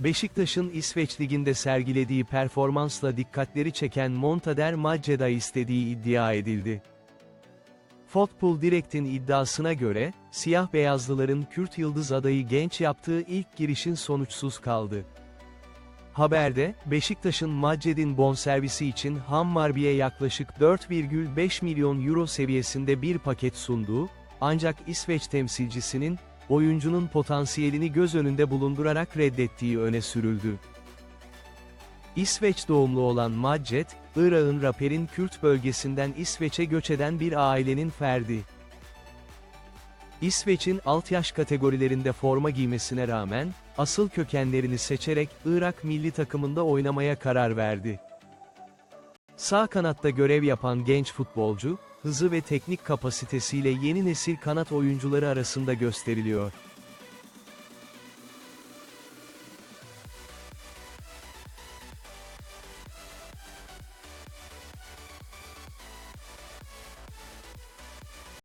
Beşiktaş'ın İsveç Ligi'nde sergilediği performansla dikkatleri çeken Montader Macceda istediği iddia edildi. Football Direct'in iddiasına göre, siyah beyazlıların Kürt Yıldız adayı genç yaptığı ilk girişin sonuçsuz kaldı. Haberde, Beşiktaş'ın Macced'in bonservisi için Hammarby'e yaklaşık 4,5 milyon euro seviyesinde bir paket sunduğu, ancak İsveç temsilcisinin, oyuncunun potansiyelini göz önünde bulundurarak reddettiği öne sürüldü. İsveç doğumlu olan Macced, Irak'ın Raper'in Kürt bölgesinden İsveç'e göç eden bir ailenin ferdi. İsveç'in alt yaş kategorilerinde forma giymesine rağmen, asıl kökenlerini seçerek Irak milli takımında oynamaya karar verdi. Sağ kanatta görev yapan genç futbolcu, hızı ve teknik kapasitesiyle yeni nesil kanat oyuncuları arasında gösteriliyor.